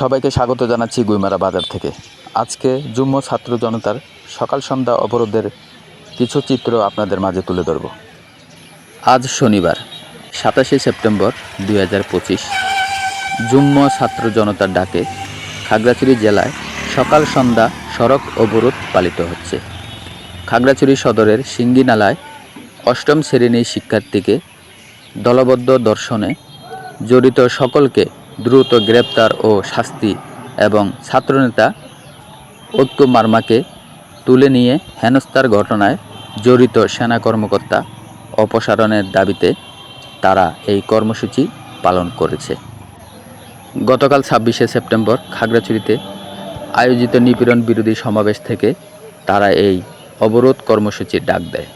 সবাইকে স্বাগত জানাচ্ছি গুইমারা বাজার থেকে। আজকে যুগ্ম ছাত্র জনতার সকাল সন্ধ্যা অবরোধের কিছু চিত্র আপনাদের মাঝে তুলে ধরব। আজ শনিবার, সাতাশে সেপ্টেম্বর দুই হাজার পঁচিশ। যুগ্ম ছাত্র জনতার ডাকে খাগড়াছড়ি জেলায় সকাল সন্ধ্যা সড়ক অবরোধ পালিত হচ্ছে। খাগড়াছড়ি সদরের সিঙ্গিনালায় অষ্টম শ্রেণির শিক্ষার্থীকে দলবদ্ধ দর্শনে জড়িত সকলকে দ্রুত গ্রেপ্তার ও শাস্তি এবং ছাত্রনেতা ঐক্য মার্মাকে তুলে নিয়ে হেনস্থার ঘটনায় জড়িত সেনা কর্মকর্তা অপসারণের দাবিতে তারা এই কর্মসূচি পালন করেছে। গতকাল ছাব্বিশে সেপ্টেম্বর খাগড়াছড়িতে আয়োজিত নিপীড়ন বিরোধী সমাবেশ থেকে তারা এই অবরোধ কর্মসূচির ডাক দেয়।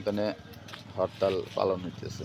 মতনে হরতাল পালন হইতেছে।